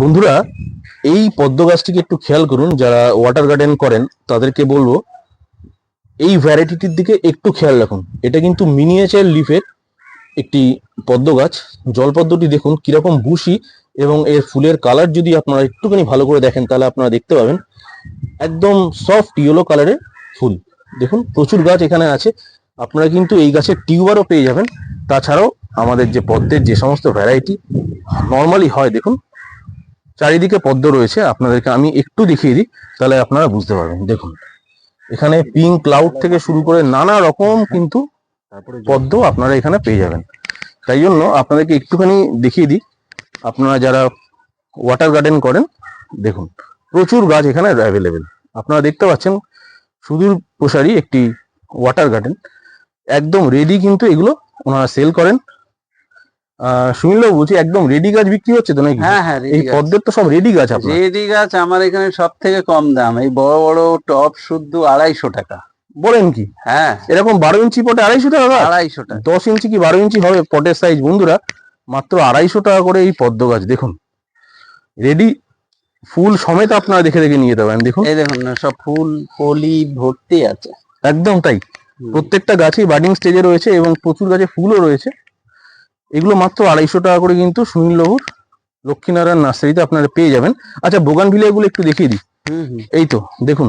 বন্ধুরা, এই পদ্ম গাছটিকে একটু খেয়াল করুন, যারা ওয়াটার গার্ডেন করেন, তাদেরকে বলব, এই ভ্যারাইটিটির দিকে একটু খেয়াল রাখুন। এটা কিন্তু মিনিয়েচার লিফের একটি পদ্ম গাছ। জলপদ্মটি দেখুন, কীরকম বুশি এবং এর ফুলের কালার যদি আপনারা একটুখানি ভালো করে দেখেন, তাহলে আপনারা দেখতে পাবেন, একদম সফট ইয়েলো কালারের ফুল। দেখুন, প্রচুর গাছ এখানে আছে। আপনারা কিন্তু এই গাছের টিউবারও পেয়ে যাবেন। তাছাড়াও আমাদের যে পদ্মের যে সমস্ত ভ্যারাইটি নর্মালি হয়, দেখুন চারিদিকে পদ্ম রয়েছে আপনাদেরকে আমি একটু দেখিয়ে দিই তাহলে আপনারা বুঝতে পারবেন। দেখুন এখানে পিঙ্ক ক্লাউড থেকে শুরু করে নানা রকম কিন্তু পদ্ম আপনারা এখানে পেয়ে যাবেন। তাই জন্য আপনাদেরকে একটুখানি দেখিয়ে দিই আপনারা যারা ওয়াটার গার্ডেন করেন দেখুন প্রচুর গাছ এখানে অ্যাভেলেবেল আপনারা দেখতে পাচ্ছেন সুদূর প্রসারী একটি ওয়াটার গার্ডেন একদম রেডি কিন্তু এগুলো ওনারা সেল করেন। বাবু বলছি একদম রেডি গাছ বিক্রি হচ্ছে তো নাকি? হ্যাঁ হ্যাঁ এই পদ্মের তো সব রেডি গাছ আপনার। রেডি গাছ আমার এখানে সব থেকে কম দাম। এই বড় বড় টপ শুদ্ধ আড়াইশো টাকা। বলেন কি? হ্যাঁ। এরকম বারো ইঞ্চি পটে আড়াইশো টাকা? গাছ? আড়াইশো টাকা। দশ ইঞ্চি কি বারো ইঞ্চি হবে পটের সাইজ বন্ধুরা মাত্র আড়াইশো টাকা করে এই পদ্ম গাছ। দেখুন রেডি ফুল সমেত আপনারা দেখে দেখে নিয়ে যেতে পারেন দেখুন। এই দেখুন না সব ফুল কলি ভর্তি আছে। একদম তাই। প্রত্যেকটা গাছই বার্ডিং স্টেজে রয়েছে এবং প্রচুর গাছে ফুলও রয়েছে। এগুলো মাত্র আড়াইশো টাকা করে কিন্তু সুনীল বাবুর লক্ষ্মীনারায়ণ নার্সারিতে আপনারা পেয়ে যাবেন। আচ্ছা বোগানগুলো একটু দেখিয়ে দিই। এই তো দেখুন।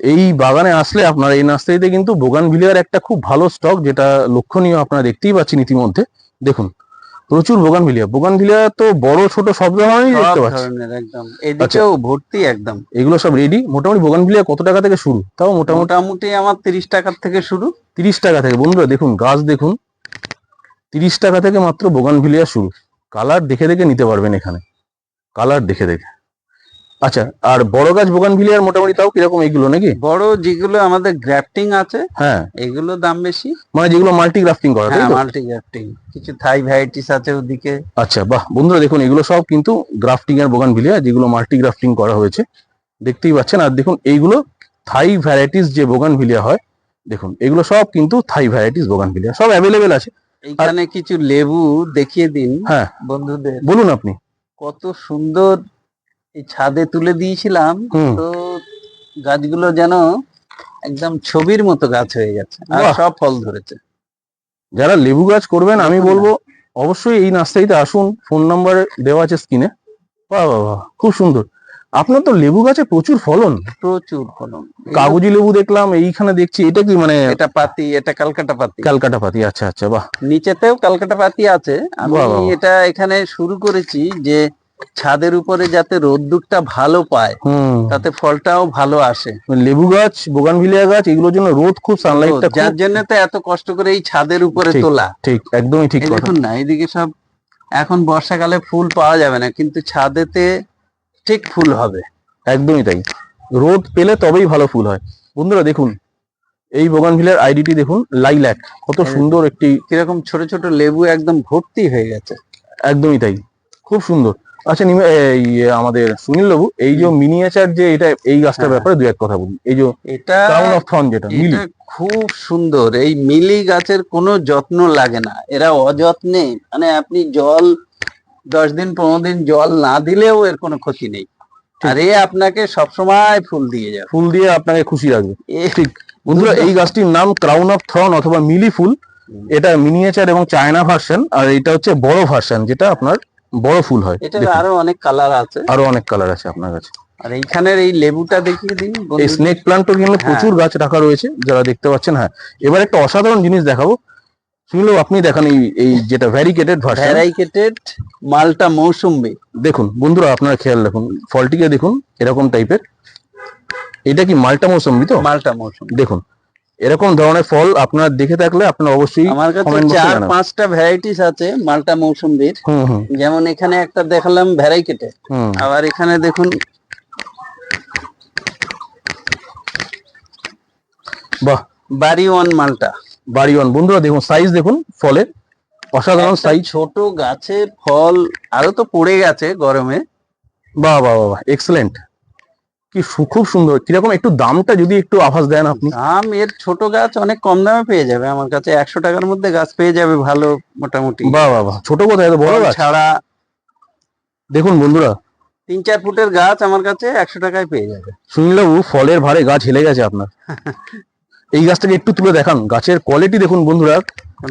এই বাগানে আসলে আপনারা এই নার্সারিতে কিন্তু বোগান ভিলিয়ার একটা খুব ভালো স্টক যেটা লক্ষণীয় আপনারা দেখতেই পাচ্ছেন ইতিমধ্যে। দেখুন প্রচুর বোগান ভিলিয়া বোগান ভিলিয়া তো বড় ছোট সব ধরনেরই দেখতে পাচ্ছি। ধরনের একদম। এদিকেও ভর্তি একদম। এগুলো সব রেডি মোটামুটি বোগান ভিলিয়া কত টাকা থেকে শুরু? তাও মোটামুটি মোটামুটি আমার তিরিশ টাকার থেকে শুরু। তিরিশ টাকা থেকে। বন্ধুরা দেখুন গাছ দেখুন। তিরিশ টাকা থেকে মাত্র বোগান ভিলিয়া শুরু। কালার দেখে দেখে নিতে পারবেন এখানে। কালার দেখে দেখে। আচ্ছা আর বড় গাছ বোগান ভিলিয়ার মোটামুটি তাও কীরকম এগুলো নাকি? বড় যেগুলো আমাদের গ্রাফটিং আছে হ্যাঁ। এগুলো দাম বেশি। মানে যেগুলো মাল্টি গ্রাফটিং করা হ্যাঁ মাল্টি গ্রাফটিং কিছু থাই ভ্যারাইটিস আছে ওদিকে। আচ্ছা বাহ বন্ধুরা দেখুন এগুলো সব কিন্তু গ্রাফটিং এর বোগান ভিলিয়া যেগুলো মাল্টি গ্রাফটিং করা হয়েছে। দেখতেই পাচ্ছেন আর দেখুন এইগুলো থাই ভ্যারাইটিস যে বোগান ভিলিয়া হয় দেখুন এগুলো সব কিন্তু থাই ভ্যারাইটিস বোগান ভিলিয়া সব অ্যাভেলেবেল আছে। এইখানে কিছু লেবু দেখিয়ে দিন হ্যাঁ। বন্ধুদের। বলুন আপনি। কত সুন্দর এই ছাদে তুলে দিয়েছিলাম তো গাছগুলো যেন একদম ছবির মতো গাছ হয়ে গেছে আর সব ফল ধরেছে। যারা লেবু গাছ করবেন আমি বলব অবশ্যই এই নার্সারিতে আসুন ফোন নাম্বার দেওয়া আছে স্ক্রিনে। বাহ বাহ বাহ খুব সুন্দর। আপনার তো লেবু গাছে প্রচুর ফলন। প্রচুর ফলন। কাগজি লেবু দেখলাম এইখানে দেখছি এটা কি মানে এটা পাতি এটা কালকাটা পাতি। ক্যালকাটা পাতি আচ্ছা আচ্ছা বাহ। নিচেতেও কালকাটা পাতি আছে। আমি। এটা এখানে শুরু করেছি যে ছাদের উপরে যাতে রোদ্দুরটা ভালো পায় তাতে ফলটাও ভালো আসে। লেবু গাছ বোগানভিলিয়া গাছ এগুলোর জন্য রোদ খুব সানলাইটটা যার জন্য তো এত কষ্ট করে এই ছাদের উপরে তোলা। ঠিক একদমই ঠিক দেখুন না এইদিকে সব এখন বর্ষাকালে ফুল পাওয়া যাবে না কিন্তু ছাদেতে ঠিক ফুল হবে। একদমই তাই। রোদ পেলে তবেই ভালো ফুল হয়। বন্ধুরা দেখুন এই বোগানভিলিয়ার আইডিটি দেখুন লাইল্যাক কত সুন্দর একটি কীরকম ছোট ছোট লেবু একদম ভর্তি হয়ে গেছে। একদমই তাই। খুব সুন্দর। আচ্ছা নিমে- এই আমাদের সুনীল বাবু এই যে মিনিয়েচার যে এটা এই গাছটার হ্যাঁ। ব্যাপারে দু এক কথা বলুন। এই যে এটা ক্রাউন অফ থর্ন যেটা মিলি। খুব সুন্দর। এই মিলি গাছের কোনো যত্ন লাগে না। এরা অযত্নে মানে আপনি জল দশ দিন পনেরো দিন জল না দিলেও এর কোনো ক্ষতি নেই। আর এ আপনাকে সবসময় ফুল দিয়ে যাবে। ফুল দিয়ে আপনাকে খুশি রাখবে। ঠিক। বন্ধুরা এই গাছটির নাম ক্রাউন অফ থ্রন অথবা মিলি ফুল। এটা মিনিয়েচার এবং চায়না ভার্সন আর এটা হচ্ছে বড় ভার্সন যেটা আপনার বড় ফুল হয়। দেখুন, আরও অনেক কালার আছে। আরও অনেক কালার আছে আপনার কাছে। আর এইখানের এই লেবুটা দেখিয়ে দিন এই স্নেক প্লান্টও কিন্তু হ্যাঁ। প্রচুর গাছ রাখা রয়েছে যারা দেখতে পাচ্ছেন হ্যাঁ। এবার একটা অসাধারণ জিনিস দেখাবো। শুনলো আপনি দেখান এই এই যেটা ভ্যারিকেটেড ভার্সন ভ্যারাইকেটেড মালটা মৌসুম্বি দেখুন বন্ধুরা আপনারা খেয়াল রাখুন ফলটিকে দেখুন এরকম টাইপের এটা কি মাল্টা মৌসুমি তো? মালটা মৌসুম্বি দেখুন এরকম ধরনের ফল আপনারা দেখে থাকলে আপনারা অবশ্যই আমার কাছে চার পাঁচটা ভ্যারাইটিস আছে মালটা মৌসুম্বির যেমন এখানে একটা দেখালাম ভ্যারাইকেটে আবার এখানে দেখুন বাহ। বাড়ি ওয়ান মালটা। বাড়ি ওয়ান বন্ধুরা দেখুন সাইজ দেখুন ফলের। অসাধারণ সাইজ ছোট গাছে ফল আরও তো পড়ে গেছে গরমে। বাহ বাহ বাহ এক্সেলেন্ট কি খুব সুন্দর। কীরকম একটু দামটা যদি একটু আভাস দেন আপনি। দাম এর ছোট গাছ অনেক কম দামে পেয়ে যাবে। আমার কাছে একশো টাকার মধ্যে গাছ পেয়ে যাবে ভালো মোটামুটি। বাহ বাহ বাহ ছোট কোথায়? এত বড় গাছ? ছাড়া দেখুন বন্ধুরা। তিন চার ফুটের গাছ আমার কাছে একশো টাকায় পেয়ে যাবে। সুনীলবাবু ফলের ভারে গাছ হেলে গেছে আপনার। এই গাছটাকে একটু তুলে দেখান। গাছের কোয়ালিটি দেখুন বন্ধুরা।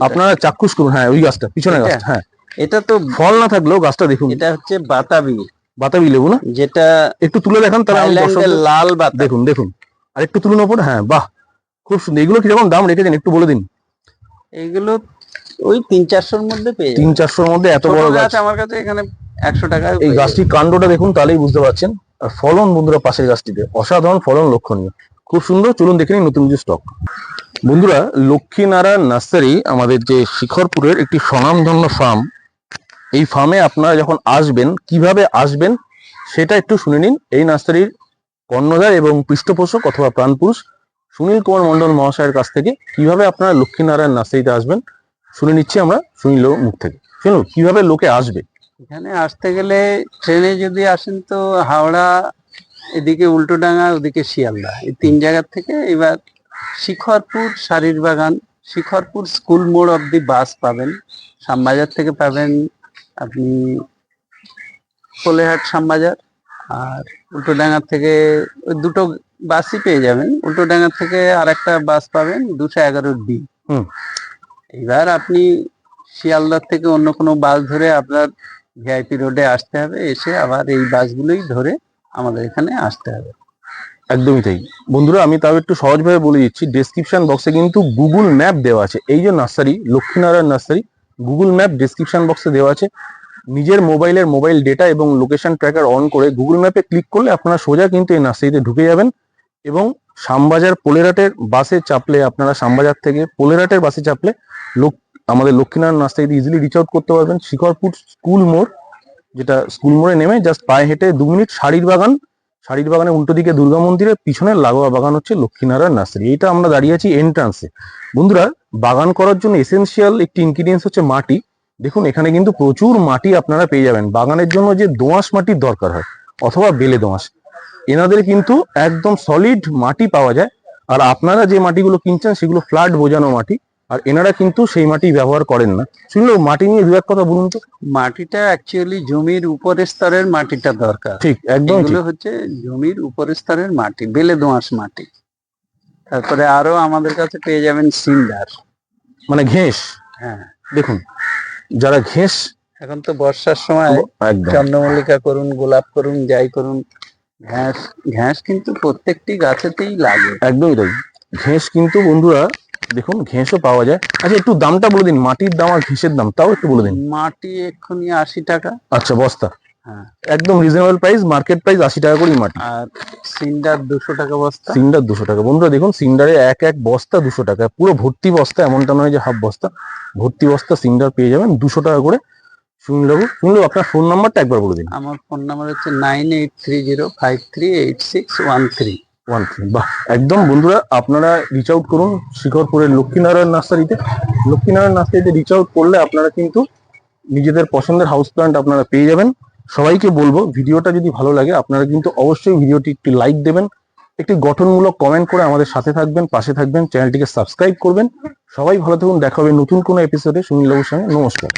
আপনারা চাক্ষুষ করুন। হ্যাঁ ওই গাছটা পিছনে? গাছটা হ্যাঁ। এটা তো ফল না থাকলেও গাছটা দেখুন। এটা হচ্ছে বাতাবি। বাতাবি লেবু না? যেটা একটু তুলে দেখান তাহলে লাল বাতাবি। দেখুন দেখুন। আর একটু তুলুন ওপর। হ্যাঁ বাহ। খুব সুন্দর। এগুলো কীরকম দাম রেখেছেন? একটু বলে দিন। এইগুলো ওই তিন চারশোর মধ্যে পেয়ে তিন চারশোর মধ্যে এত বড় গাছ। গাছ আমার কাছে এখানে একশো টাকা এই গাছটির কাণ্ডটা দেখুন তাহলেই বুঝতে পারছেন। আর ফলন বন্ধুরা পাশের গাছটিতে। অসাধারণ ফলন লক্ষণীয়। খুব সুন্দর। চলুন দেখে নিন নতুন কিছু স্টক বন্ধুরা, লক্ষ্মীনারায়ণ নার্সারি, আমাদের যে শিখরপুরের একটি স্বনামধন্য ফার্ম এই ফার্মে আপনারা যখন আসবেন, কীভাবে আসবেন, সেটা একটু শুনে নিন। এই নার্সারির কর্ণধার এবং পৃষ্ঠপোষক অথবা প্রাণপুরুষ সুনীল কুমার মন্ডল মহাশয়ের কাছ থেকে কীভাবে আপনারা লক্ষ্মীনারায়ণ নার্সারিতে আসবেন, শুনে নিচ্ছি আমরা সুনীল মুখ থেকে। শুনুন কীভাবে লোকে আসবে? এখানে আসতে গেলে ট্রেনে যদি আসেন তো হাওড়া এদিকে উল্টোডাঙ্গা ওদিকে শিয়ালদা। এই তিন জায়গার থেকে এবার শিখরপুর শাড়ির বাগান শিখরপুর স্কুল মোড় অব্দি বাস পাবেন। শ্যামবাজার থেকে পাবেন আপনি কোলেহাট শ্যামবাজার। আর উল্টোডাঙ্গা থেকে ওই দুটো বাসই পেয়ে যাবেন। উল্টোডাঙ্গা থেকে আর একটা বাস পাবেন দুশো এগারোর বি হুম। এবার আপনি শিয়ালদার থেকে অন্য কোনো বাস ধরে আপনার ভিআইপি রোডে আসতে হবে। এসে আবার এই বাসগুলোই ধরে আমাদের এখানে আসতে হবে। একদমই তাই বন্ধুরা, আমি তাও একটু সহজভাবে বলে দিচ্ছি ডেসক্রিপশন বক্সে কিন্তু গুগল ম্যাপ দেওয়া আছে। এই যে nursery Lakshminarayan nursery Google map description বক্সে দেওয়া আছে। নিজের মোবাইলের মোবাইল ডেটা এবং লোকেশন ট্র্যাকার অন করে গুগল ম্যাপে ক্লিক করলে আপনারা সোজা কিন্তু এই নার্সারিতে ঢুকে যাবেন এবং শ্যামবাজার পোলেরাটের বাসে চাপলে আপনারা শ্যামবাজার থেকে পোলেরাটের বাসে চাপলে লোক আমাদের লক্ষ্মীনারায়ণ নার্সারিতে ইজিলি রিচ আউট করতে পারবেন। শিখরপুর স্কুল মোড় যেটা স্কুল মোড়ে নেমে জাস্ট পায়ে হেঁটে দু মিনিট শাড়ির বাগান, শাড়ির বাগানের উল্টো দিকে দুর্গা মন্দিরের পিছনে লাগোয়া বাগান হচ্ছে লক্ষ্মীনারায়ণ নার্সারি। এইটা আমরা দাঁড়িয়ে আছি এন্ট্রান্সে বন্ধুরা, বাগান করার জন্য এসেনশিয়াল একটি ইনগ্রিডিয়েন্টস হচ্ছে মাটি। দেখুন, এখানে কিন্তু প্রচুর মাটি আপনারা পেয়ে যাবেন। বাগানের জন্য যে দোঁয়াশ মাটির দরকার হয়, অথবা বেলে দোঁয়াশ। এনাদের কিন্তু একদম সলিড মাটি পাওয়া যায়। আর আপনারা যে মাটিগুলো কিনছেন, সেগুলো ফ্ল্যাট বোঝানো মাটি। আর এনারা কিন্তু সেই মাটি ব্যবহার করেন না। শুনলো মাটি নিয়ে দু এক কথা বলুন তো। মাটিটা অ্যাকচুয়ালি জমির উপরের স্তরের মাটিটা দরকার। ঠিক একদম হচ্ছে জমির উপরের স্তরের মাটি বেলে দোঁয়াশ মাটি। তারপরে আরও আমাদের কাছে পেয়ে যাবেন সিন্ডার। মানে ঘেঁষ হ্যাঁ। দেখুন যারা ঘেঁষ এখন তো বর্ষার সময় চন্দ্রমল্লিকা করুন গোলাপ করুন যাই করুন ঘ্যাস ঘ্যাস কিন্তু প্রত্যেকটি গাছেতেই লাগে। একদমই তাই। ঘেঁষ কিন্তু বন্ধুরা দেখুন ঘেঁষও পাওয়া যায়। আচ্ছা একটু দামটা বলে দিন মাটির দাম আর ঘেঁষের দাম তাও একটু বলে দিন। মাটি এক্ষুনি আশি টাকা। আচ্ছা বস্তা। হ্যাঁ। একদম রিজনেবল প্রাইস মার্কেট প্রাইস আশি টাকা করেই মাটি। আর সিন্ডার দুশো টাকা বস্তা। সিন্ডার দুশো টাকা। বন্ধুরা দেখুন সিন্ডারে এক এক বস্তা দুশো টাকা। পুরো ভর্তি বস্তা এমনটা নয় যে হাফ বস্তা। ভর্তি বস্তা সিন্ডার পেয়ে যাবেন দুশো টাকা করে। শুনলেবু শুনলেও আপনার ফোন নাম্বারটা একবার বলে দিন। আমার ফোন নাম্বার হচ্ছে nine eight three zero five three eight six one three one three বাহ, একদম বন্ধুরা, আপনারা রিচ আউট করুন শিখরপুরের লক্ষ্মীনারায়ণ নার্সারিতে। লক্ষ্মীনারায়ণ নার্সারিতে রিচ আউট করলে আপনারা কিন্তু নিজেদের পছন্দের হাউস প্ল্যান্ট আপনারা পেয়ে যাবেন। সবাইকে বলব, ভিডিওটা যদি ভালো লাগে, আপনারা কিন্তু অবশ্যই ভিডিওটি একটি লাইক দেবেন, একটি গঠনমূলক কমেন্ট করে আমাদের সাথে থাকবেন, পাশে থাকবেন চ্যানেলটিকে সাবস্ক্রাইব করবেন। সবাই ভালো থাকুন, দেখা হবে নতুন কোনো এপিসোডে সুনীল বাবুর সঙ্গে নমস্কার।